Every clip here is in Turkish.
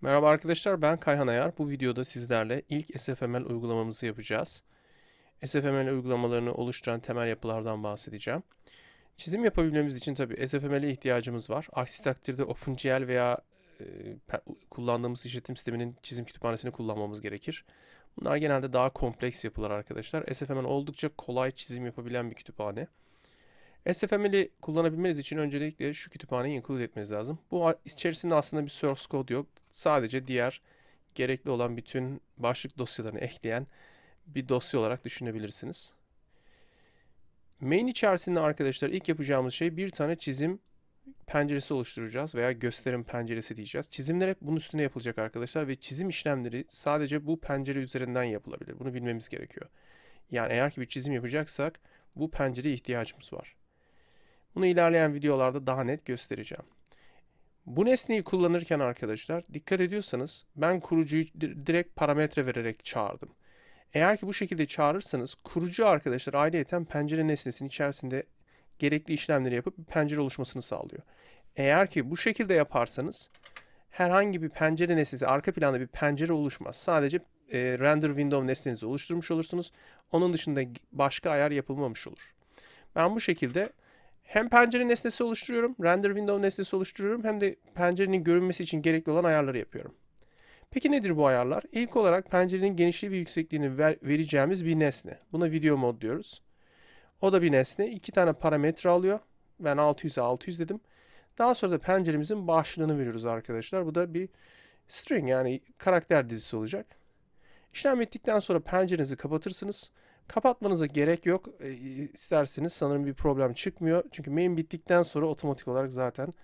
Merhaba arkadaşlar ben Kayhan Ayar. Bu videoda sizlerle ilk SFML uygulamamızı yapacağız. SFML uygulamalarını oluşturan temel yapılardan bahsedeceğim. Çizim yapabilmemiz için tabi SFML'e ihtiyacımız var. Aksi takdirde OpenGL veya e, kullandığımız işletim sisteminin çizim kütüphanesini kullanmamız gerekir. Bunlar genelde daha kompleks yapılar arkadaşlar. SFML oldukça kolay çizim yapabilen bir kütüphane. SFML'i kullanabilmeniz için öncelikle şu kütüphaneyi include etmeniz lazım. Bu içerisinde aslında bir source code yok. Sadece diğer gerekli olan bütün başlık dosyalarını ekleyen bir dosya olarak düşünebilirsiniz. Main içerisinde arkadaşlar ilk yapacağımız şey bir tane çizim penceresi oluşturacağız veya gösterim penceresi diyeceğiz. Çizimler hep bunun üstünde yapılacak arkadaşlar ve çizim işlemleri sadece bu pencere üzerinden yapılabilir. Bunu bilmemiz gerekiyor. Yani eğer ki bir çizim yapacaksak bu pencereye ihtiyacımız var. Bunu ilerleyen videolarda daha net göstereceğim. Bu nesneyi kullanırken arkadaşlar dikkat ediyorsanız ben kurucuyu di- direkt parametre vererek çağırdım. Eğer ki bu şekilde çağırırsanız kurucu arkadaşlar ayrıyeten pencere nesnesinin içerisinde gerekli işlemleri yapıp bir pencere oluşmasını sağlıyor. Eğer ki bu şekilde yaparsanız herhangi bir pencere nesnesi arka planda bir pencere oluşmaz. Sadece e, render window nesnenizi oluşturmuş olursunuz. Onun dışında başka ayar yapılmamış olur. Ben bu şekilde hem pencere nesnesi oluşturuyorum, render window nesnesi oluşturuyorum hem de pencerenin görünmesi için gerekli olan ayarları yapıyorum. Peki nedir bu ayarlar? İlk olarak pencerenin genişliği ve yüksekliğini ver- vereceğimiz bir nesne. Buna video mod diyoruz. O da bir nesne. İki tane parametre alıyor. Ben 600'e 600 dedim. Daha sonra da penceremizin başlığını veriyoruz arkadaşlar. Bu da bir string yani karakter dizisi olacak. İşlem bittikten sonra pencerenizi kapatırsınız. Kapatmanıza gerek yok. E, isterseniz sanırım bir problem çıkmıyor. Çünkü main bittikten sonra otomatik olarak zaten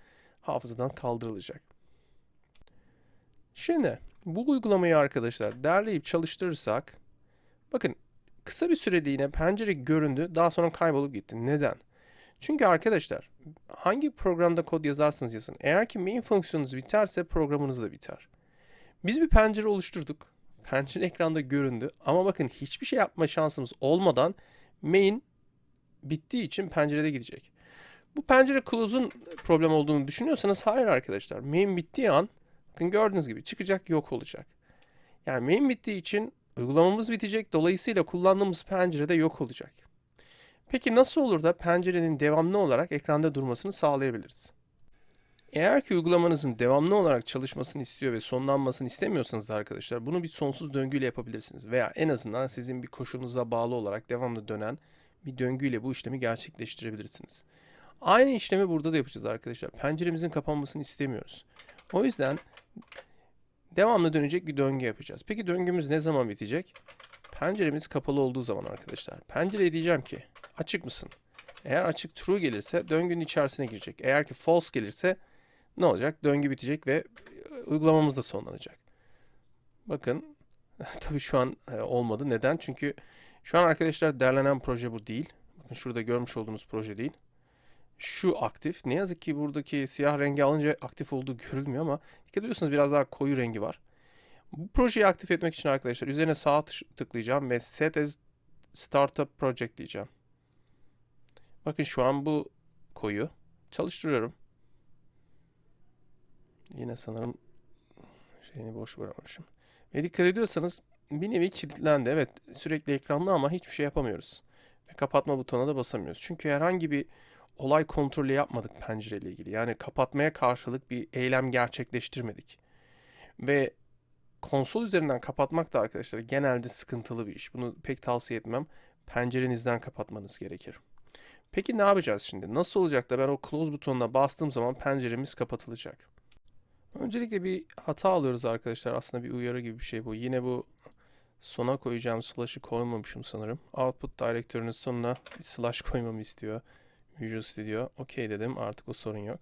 hafızadan kaldırılacak. Şimdi bu uygulamayı arkadaşlar derleyip çalıştırırsak bakın kısa bir süreliğine pencere göründü daha sonra kaybolup gitti. Neden? Çünkü arkadaşlar hangi programda kod yazarsanız yazın eğer ki main fonksiyonunuz biterse programınız da biter. Biz bir pencere oluşturduk. Pencere ekranda göründü ama bakın hiçbir şey yapma şansımız olmadan main bittiği için pencerede gidecek. Bu pencere close'un problem olduğunu düşünüyorsanız hayır arkadaşlar. Main bittiği an bakın gördüğünüz gibi çıkacak yok olacak. Yani main bittiği için uygulamamız bitecek. Dolayısıyla kullandığımız pencerede yok olacak. Peki nasıl olur da pencerenin devamlı olarak ekranda durmasını sağlayabiliriz? Eğer ki uygulamanızın devamlı olarak çalışmasını istiyor ve sonlanmasını istemiyorsanız da arkadaşlar bunu bir sonsuz döngüyle yapabilirsiniz. Veya en azından sizin bir koşulunuza bağlı olarak devamlı dönen bir döngüyle bu işlemi gerçekleştirebilirsiniz. Aynı işlemi burada da yapacağız arkadaşlar. Penceremizin kapanmasını istemiyoruz. O yüzden devamlı dönecek bir döngü yapacağız. Peki döngümüz ne zaman bitecek? Penceremiz kapalı olduğu zaman arkadaşlar. Pencereye diyeceğim ki açık mısın? Eğer açık true gelirse döngünün içerisine girecek. Eğer ki false gelirse ne olacak? Döngü bitecek ve e, uygulamamız da sonlanacak. Bakın tabii şu an e, olmadı. Neden? Çünkü şu an arkadaşlar derlenen proje bu değil. Bakın şurada görmüş olduğunuz proje değil. Şu aktif. Ne yazık ki buradaki siyah rengi alınca aktif olduğu görülmüyor ama dikkat ediyorsunuz biraz daha koyu rengi var. Bu projeyi aktif etmek için arkadaşlar üzerine sağ tık- tıklayacağım ve set as startup project diyeceğim. Bakın şu an bu koyu. Çalıştırıyorum. Yine sanırım şeyini boş bırakmışım. Ve dikkat ediyorsanız bir nevi kilitlendi. Evet sürekli ekranlı ama hiçbir şey yapamıyoruz. Ve kapatma butonuna da basamıyoruz. Çünkü herhangi bir olay kontrolü yapmadık pencereyle ilgili. Yani kapatmaya karşılık bir eylem gerçekleştirmedik. Ve konsol üzerinden kapatmak da arkadaşlar genelde sıkıntılı bir iş. Bunu pek tavsiye etmem. Pencerenizden kapatmanız gerekir. Peki ne yapacağız şimdi? Nasıl olacak da ben o close butonuna bastığım zaman penceremiz kapatılacak? Öncelikle bir hata alıyoruz arkadaşlar. Aslında bir uyarı gibi bir şey bu. Yine bu sona koyacağım slash'ı koymamışım sanırım. Output direktörünün sonuna bir slash koymamı istiyor. Visual Studio. Okey dedim. Artık o sorun yok.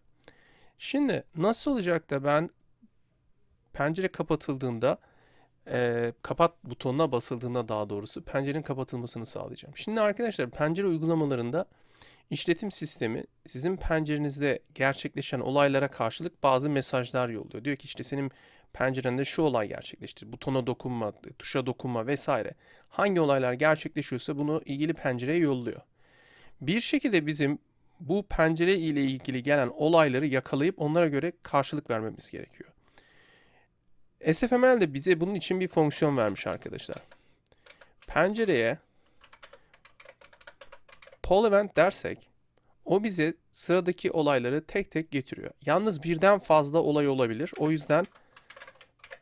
Şimdi nasıl olacak da ben pencere kapatıldığında e, kapat butonuna basıldığında daha doğrusu pencerenin kapatılmasını sağlayacağım. Şimdi arkadaşlar pencere uygulamalarında işletim sistemi sizin pencerenizde gerçekleşen olaylara karşılık bazı mesajlar yolluyor. Diyor ki işte senin pencerende şu olay gerçekleştir. Butona dokunma, tuşa dokunma vesaire. Hangi olaylar gerçekleşiyorsa bunu ilgili pencereye yolluyor. Bir şekilde bizim bu pencere ile ilgili gelen olayları yakalayıp onlara göre karşılık vermemiz gerekiyor. SFML de bize bunun için bir fonksiyon vermiş arkadaşlar. Pencereye poll event dersek o bize sıradaki olayları tek tek getiriyor. Yalnız birden fazla olay olabilir. O yüzden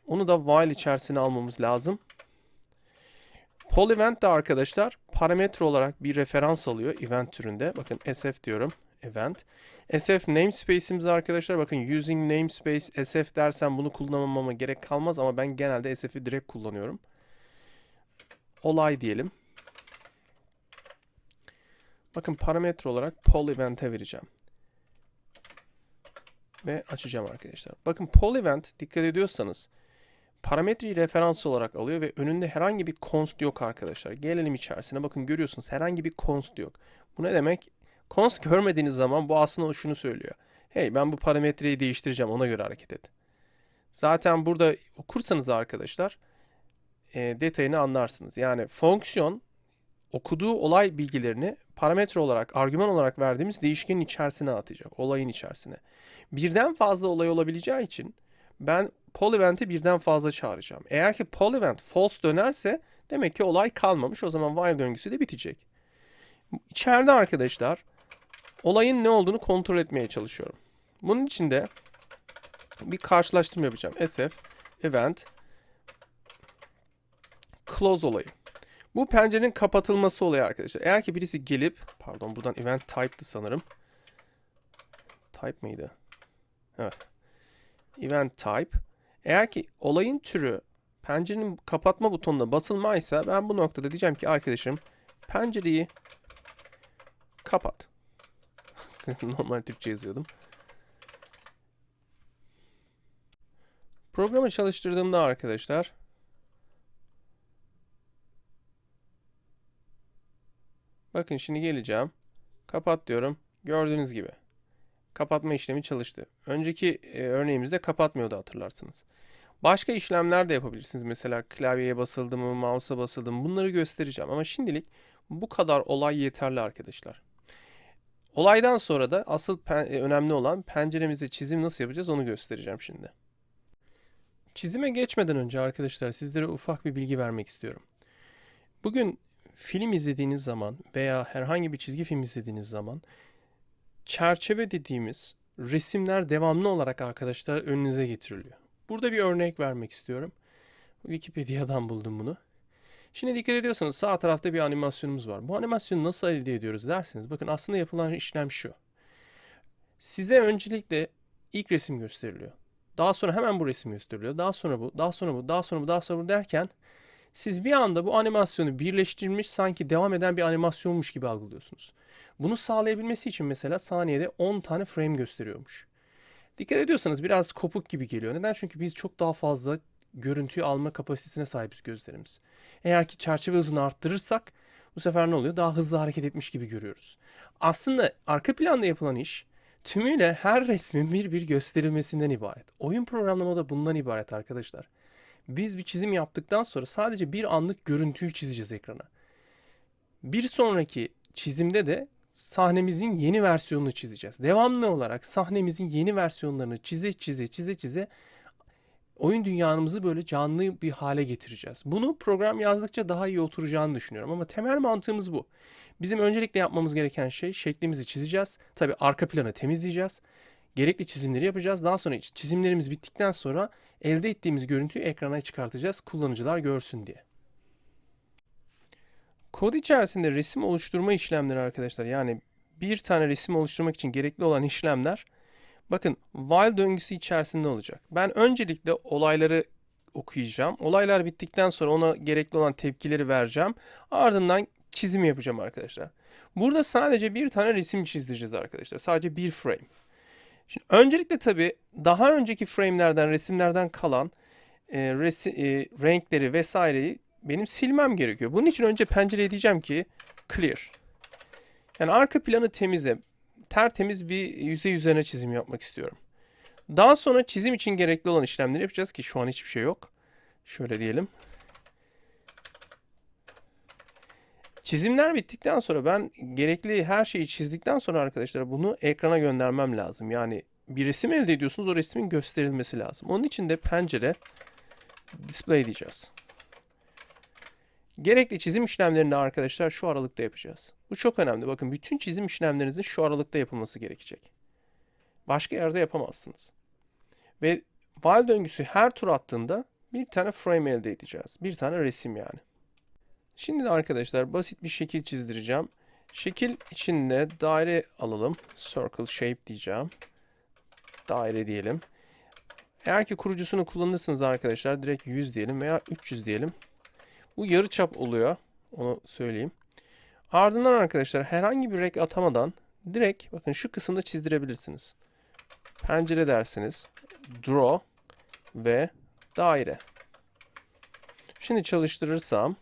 onu da while içerisine almamız lazım. Poll event de arkadaşlar parametre olarak bir referans alıyor event türünde. Bakın sf diyorum event. SF namespace'imiz arkadaşlar bakın using namespace sf dersem bunu kullanmama gerek kalmaz ama ben genelde sf'i direkt kullanıyorum. Olay diyelim. Bakın parametre olarak poll event'e vereceğim. Ve açacağım arkadaşlar. Bakın poll event dikkat ediyorsanız parametreyi referans olarak alıyor ve önünde herhangi bir const yok arkadaşlar. Gelelim içerisine bakın görüyorsunuz herhangi bir const yok. Bu ne demek? Const görmediğiniz zaman bu aslında şunu söylüyor. Hey ben bu parametreyi değiştireceğim ona göre hareket et. Zaten burada okursanız arkadaşlar e, detayını anlarsınız. Yani fonksiyon okuduğu olay bilgilerini parametre olarak, argüman olarak verdiğimiz değişkenin içerisine atacak. Olayın içerisine. Birden fazla olay olabileceği için ben poll event'i birden fazla çağıracağım. Eğer ki poll false dönerse demek ki olay kalmamış. O zaman while döngüsü de bitecek. İçeride arkadaşlar olayın ne olduğunu kontrol etmeye çalışıyorum. Bunun için de bir karşılaştırma yapacağım. sf event close olayı. Bu pencerenin kapatılması olayı arkadaşlar. Eğer ki birisi gelip, pardon buradan event type'tı sanırım. Type mıydı? Evet. Event type. Eğer ki olayın türü pencerenin kapatma butonuna basılmaysa ben bu noktada diyeceğim ki arkadaşım pencereyi kapat. Normal Türkçe yazıyordum. Programı çalıştırdığımda arkadaşlar Bakın şimdi geleceğim. Kapat diyorum. Gördüğünüz gibi. Kapatma işlemi çalıştı. Önceki e, örneğimizde kapatmıyordu hatırlarsınız. Başka işlemler de yapabilirsiniz. Mesela klavyeye basıldı mı, mouse'a basıldı mı bunları göstereceğim. Ama şimdilik bu kadar olay yeterli arkadaşlar. Olaydan sonra da asıl e, önemli olan penceremize çizim nasıl yapacağız onu göstereceğim şimdi. Çizime geçmeden önce arkadaşlar sizlere ufak bir bilgi vermek istiyorum. Bugün film izlediğiniz zaman veya herhangi bir çizgi film izlediğiniz zaman çerçeve dediğimiz resimler devamlı olarak arkadaşlar önünüze getiriliyor. Burada bir örnek vermek istiyorum. Wikipedia'dan buldum bunu. Şimdi dikkat ediyorsanız sağ tarafta bir animasyonumuz var. Bu animasyonu nasıl elde ediyoruz derseniz bakın aslında yapılan işlem şu. Size öncelikle ilk resim gösteriliyor. Daha sonra hemen bu resim gösteriliyor. Daha sonra bu, daha sonra bu, daha sonra bu, daha sonra bu derken siz bir anda bu animasyonu birleştirilmiş sanki devam eden bir animasyonmuş gibi algılıyorsunuz. Bunu sağlayabilmesi için mesela saniyede 10 tane frame gösteriyormuş. Dikkat ediyorsanız biraz kopuk gibi geliyor. Neden? Çünkü biz çok daha fazla görüntüyü alma kapasitesine sahibiz gözlerimiz. Eğer ki çerçeve hızını arttırırsak bu sefer ne oluyor? Daha hızlı hareket etmiş gibi görüyoruz. Aslında arka planda yapılan iş tümüyle her resmin bir bir gösterilmesinden ibaret. Oyun programlama da bundan ibaret arkadaşlar. Biz bir çizim yaptıktan sonra sadece bir anlık görüntüyü çizeceğiz ekrana. Bir sonraki çizimde de sahnemizin yeni versiyonunu çizeceğiz. Devamlı olarak sahnemizin yeni versiyonlarını çize çize çize çize oyun dünyamızı böyle canlı bir hale getireceğiz. Bunu program yazdıkça daha iyi oturacağını düşünüyorum ama temel mantığımız bu. Bizim öncelikle yapmamız gereken şey şeklimizi çizeceğiz. Tabi arka planı temizleyeceğiz. Gerekli çizimleri yapacağız. Daha sonra çizimlerimiz bittikten sonra elde ettiğimiz görüntüyü ekrana çıkartacağız kullanıcılar görsün diye. Kod içerisinde resim oluşturma işlemleri arkadaşlar yani bir tane resim oluşturmak için gerekli olan işlemler bakın while döngüsü içerisinde olacak. Ben öncelikle olayları okuyacağım. Olaylar bittikten sonra ona gerekli olan tepkileri vereceğim. Ardından çizim yapacağım arkadaşlar. Burada sadece bir tane resim çizdireceğiz arkadaşlar. Sadece bir frame. Şimdi öncelikle tabii daha önceki frame'lerden, resimlerden kalan e, resi, e, renkleri vesaireyi benim silmem gerekiyor. Bunun için önce pencereye diyeceğim ki clear. Yani arka planı temizle. Tertemiz bir yüzey üzerine çizim yapmak istiyorum. Daha sonra çizim için gerekli olan işlemleri yapacağız ki şu an hiçbir şey yok. Şöyle diyelim. Çizimler bittikten sonra ben gerekli her şeyi çizdikten sonra arkadaşlar bunu ekrana göndermem lazım. Yani bir resim elde ediyorsunuz o resmin gösterilmesi lazım. Onun için de pencere display diyeceğiz. Gerekli çizim işlemlerini arkadaşlar şu aralıkta yapacağız. Bu çok önemli. Bakın bütün çizim işlemlerinizin şu aralıkta yapılması gerekecek. Başka yerde yapamazsınız. Ve while döngüsü her tur attığında bir tane frame elde edeceğiz. Bir tane resim yani. Şimdi arkadaşlar basit bir şekil çizdireceğim. Şekil içinde daire alalım. Circle shape diyeceğim. Daire diyelim. Eğer ki kurucusunu kullanırsınız arkadaşlar direkt 100 diyelim veya 300 diyelim. Bu yarı çap oluyor. Onu söyleyeyim. Ardından arkadaşlar herhangi bir renk atamadan direkt bakın şu kısımda çizdirebilirsiniz. Pencere dersiniz. Draw ve daire. Şimdi çalıştırırsam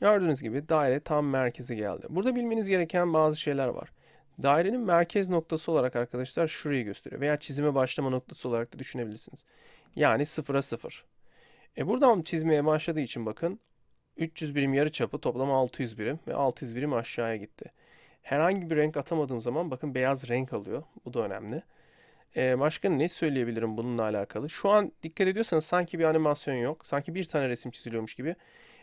gördüğünüz gibi daire tam merkeze geldi. Burada bilmeniz gereken bazı şeyler var. Dairenin merkez noktası olarak arkadaşlar şurayı gösteriyor. Veya çizime başlama noktası olarak da düşünebilirsiniz. Yani 0'a 0. E buradan çizmeye başladığı için bakın 300 birim yarı çapı toplam 600 birim ve 600 birim aşağıya gitti. Herhangi bir renk atamadığım zaman bakın beyaz renk alıyor. Bu da önemli. Ee, başka ne söyleyebilirim bununla alakalı? Şu an dikkat ediyorsanız sanki bir animasyon yok. Sanki bir tane resim çiziliyormuş gibi.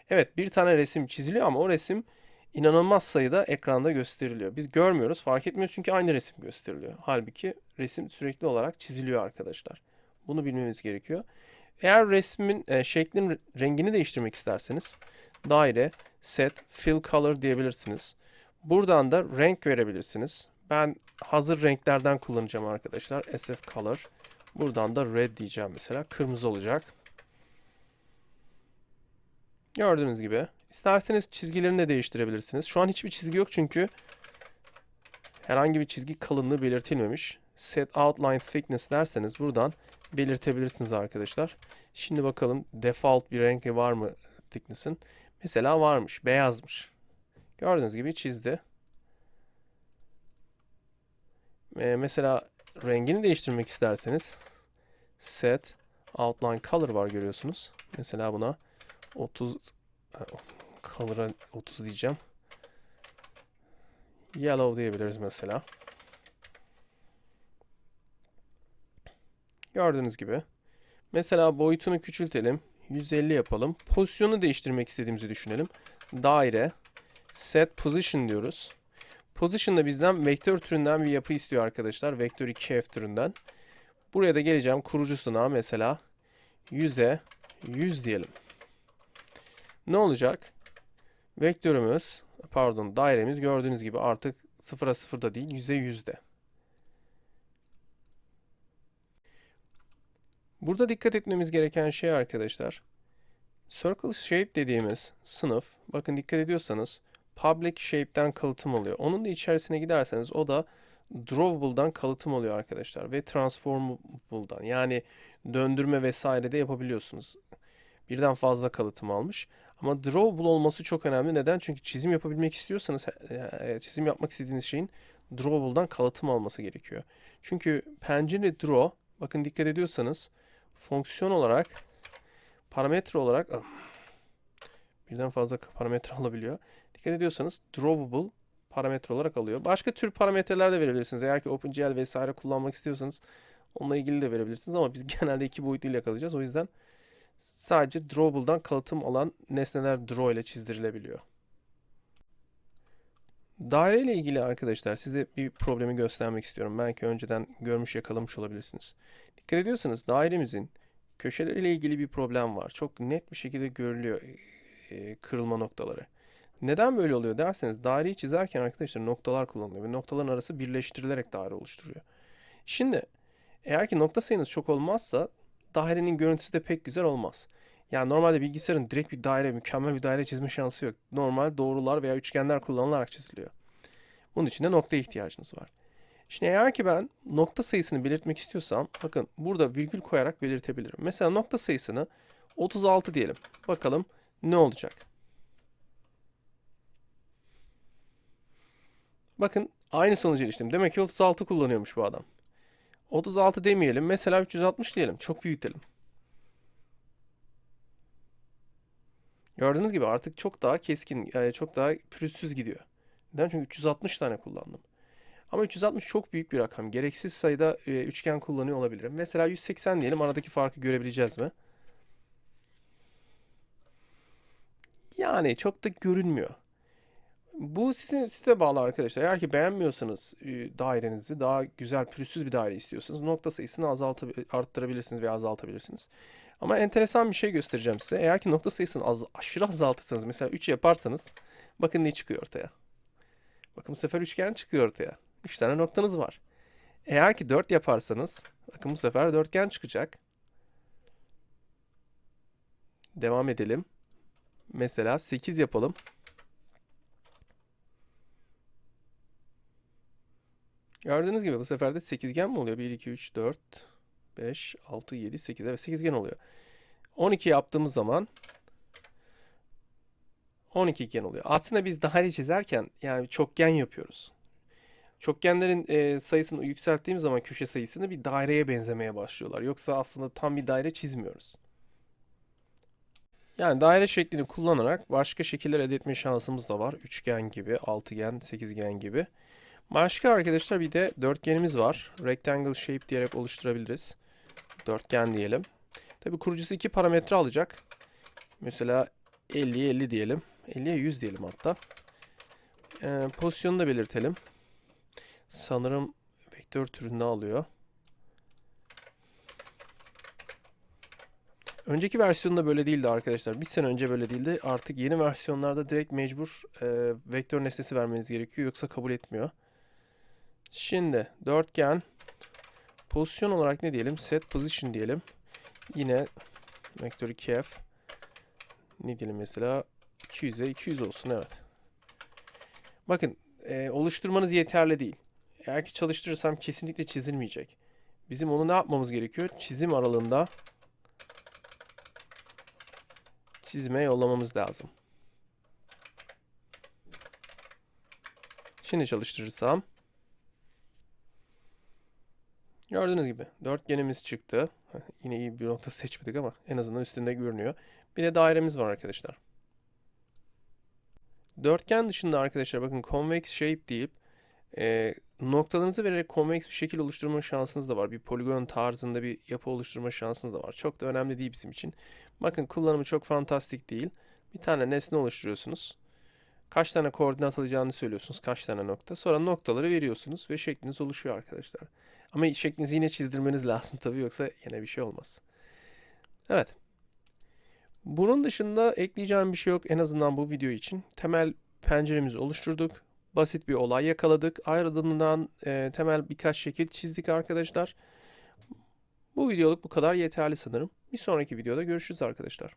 Evet bir tane resim çiziliyor ama o resim inanılmaz sayıda ekranda gösteriliyor. Biz görmüyoruz, fark etmiyoruz çünkü aynı resim gösteriliyor. Halbuki resim sürekli olarak çiziliyor arkadaşlar. Bunu bilmemiz gerekiyor. Eğer resmin e, şeklin rengini değiştirmek isterseniz daire, set, fill color diyebilirsiniz. Buradan da renk verebilirsiniz. Ben hazır renklerden kullanacağım arkadaşlar. SF color. Buradan da red diyeceğim mesela. Kırmızı olacak. Gördüğünüz gibi. İsterseniz çizgilerini de değiştirebilirsiniz. Şu an hiçbir çizgi yok çünkü herhangi bir çizgi kalınlığı belirtilmemiş. Set outline thickness derseniz buradan belirtebilirsiniz arkadaşlar. Şimdi bakalım default bir rengi var mı thickness'ın? Mesela varmış. Beyazmış. Gördüğünüz gibi çizdi. Ee, mesela rengini değiştirmek isterseniz set outline color var görüyorsunuz. Mesela buna 30 color'a 30 diyeceğim. Yellow diyebiliriz mesela. Gördüğünüz gibi. Mesela boyutunu küçültelim. 150 yapalım. Pozisyonu değiştirmek istediğimizi düşünelim. Daire. Set position diyoruz. Position da bizden vektör türünden bir yapı istiyor arkadaşlar. Vektör 2F türünden. Buraya da geleceğim kurucusuna mesela 100'e 100 diyelim. Ne olacak? Vektörümüz pardon dairemiz gördüğünüz gibi artık 0'a 0'da değil 100'e 100'de. Burada dikkat etmemiz gereken şey arkadaşlar. Circle Shape dediğimiz sınıf, bakın dikkat ediyorsanız Public Shape'den kalıtım oluyor. Onun da içerisine giderseniz o da Drawable'dan kalıtım oluyor arkadaşlar ve Transformable'dan yani döndürme vesaire de yapabiliyorsunuz. Birden fazla kalıtım almış. Ama drawable olması çok önemli. Neden? Çünkü çizim yapabilmek istiyorsanız, e, çizim yapmak istediğiniz şeyin drawable'dan kalıtım alması gerekiyor. Çünkü pencere draw, bakın dikkat ediyorsanız fonksiyon olarak parametre olarak ah, birden fazla parametre alabiliyor. Dikkat ediyorsanız drawable parametre olarak alıyor. Başka tür parametreler de verebilirsiniz. Eğer ki OpenGL vesaire kullanmak istiyorsanız onunla ilgili de verebilirsiniz ama biz genelde iki boyutlu ile kalacağız. O yüzden sadece drawable'dan kalıtım olan nesneler draw ile çizdirilebiliyor. Daire ile ilgili arkadaşlar size bir problemi göstermek istiyorum. Belki önceden görmüş yakalamış olabilirsiniz. Dikkat ediyorsanız dairemizin köşeleriyle ilgili bir problem var. Çok net bir şekilde görülüyor e, kırılma noktaları. Neden böyle oluyor derseniz daireyi çizerken arkadaşlar noktalar kullanılıyor ve noktaların arası birleştirilerek daire oluşturuyor. Şimdi eğer ki nokta sayınız çok olmazsa dairenin görüntüsü de pek güzel olmaz. Yani normalde bilgisayarın direkt bir daire, mükemmel bir daire çizme şansı yok. Normal doğrular veya üçgenler kullanılarak çiziliyor. Bunun için de noktaya ihtiyacınız var. Şimdi eğer ki ben nokta sayısını belirtmek istiyorsam bakın burada virgül koyarak belirtebilirim. Mesela nokta sayısını 36 diyelim. Bakalım ne olacak? Bakın aynı sonucu eriştim. Demek ki 36 kullanıyormuş bu adam. 36 demeyelim. Mesela 360 diyelim. Çok büyütelim. Gördüğünüz gibi artık çok daha keskin, yani çok daha pürüzsüz gidiyor. Neden? Çünkü 360 tane kullandım. Ama 360 çok büyük bir rakam. Gereksiz sayıda e, üçgen kullanıyor olabilirim. Mesela 180 diyelim. Aradaki farkı görebileceğiz mi? Yani çok da görünmüyor. Bu sizin size bağlı arkadaşlar. Eğer ki beğenmiyorsanız e, dairenizi daha güzel pürüzsüz bir daire istiyorsanız nokta sayısını azaltı arttırabilirsiniz veya azaltabilirsiniz. Ama enteresan bir şey göstereceğim size. Eğer ki nokta sayısını az, aşırı azaltırsanız mesela 3 yaparsanız bakın ne çıkıyor ortaya. Bakın bu sefer üçgen çıkıyor ortaya. 3 tane noktanız var. Eğer ki 4 yaparsanız bakın bu sefer dörtgen çıkacak. Devam edelim. Mesela 8 yapalım. Gördüğünüz gibi bu sefer de sekizgen mi oluyor? 1, 2, 3, 4, 5, 6, 7, 8. Evet sekizgen oluyor. 12 yaptığımız zaman 12 gen oluyor. Aslında biz daire çizerken yani çokgen yapıyoruz. Çokgenlerin e, sayısını yükselttiğimiz zaman köşe sayısını bir daireye benzemeye başlıyorlar. Yoksa aslında tam bir daire çizmiyoruz. Yani daire şeklini kullanarak başka şekiller elde etme şansımız da var. Üçgen gibi, altıgen, sekizgen gibi. Başka arkadaşlar bir de dörtgenimiz var. Rectangle shape diyerek oluşturabiliriz. Dörtgen diyelim. Tabi kurucusu iki parametre alacak. Mesela 50'ye 50 diyelim. 50'ye 100 diyelim hatta. Ee, pozisyonu da belirtelim. Sanırım vektör türünde alıyor. Önceki versiyonda böyle değildi arkadaşlar. Bir sene önce böyle değildi. Artık yeni versiyonlarda direkt mecbur e, vektör nesnesi vermeniz gerekiyor. Yoksa kabul etmiyor. Şimdi dörtgen pozisyon olarak ne diyelim? Set position diyelim. Yine vektör 2f ne diyelim mesela 200'e 200 olsun evet. Bakın e, oluşturmanız yeterli değil. Eğer ki çalıştırırsam kesinlikle çizilmeyecek. Bizim onu ne yapmamız gerekiyor? Çizim aralığında çizime yollamamız lazım. Şimdi çalıştırırsam Gördüğünüz gibi dörtgenimiz çıktı. Yine iyi bir nokta seçmedik ama en azından üstünde görünüyor. Bir de dairemiz var arkadaşlar. Dörtgen dışında arkadaşlar bakın convex shape deyip e, noktalarınızı vererek convex bir şekil oluşturma şansınız da var. Bir poligon tarzında bir yapı oluşturma şansınız da var. Çok da önemli değil bizim için. Bakın kullanımı çok fantastik değil. Bir tane nesne oluşturuyorsunuz. Kaç tane koordinat alacağını söylüyorsunuz. Kaç tane nokta. Sonra noktaları veriyorsunuz ve şekliniz oluşuyor arkadaşlar. Ama şeklinizi yine çizdirmeniz lazım tabii yoksa yine bir şey olmaz. Evet. Bunun dışında ekleyeceğim bir şey yok en azından bu video için. Temel penceremizi oluşturduk. Basit bir olay yakaladık. Ardından e, temel birkaç şekil çizdik arkadaşlar. Bu videoluk bu kadar yeterli sanırım. Bir sonraki videoda görüşürüz arkadaşlar.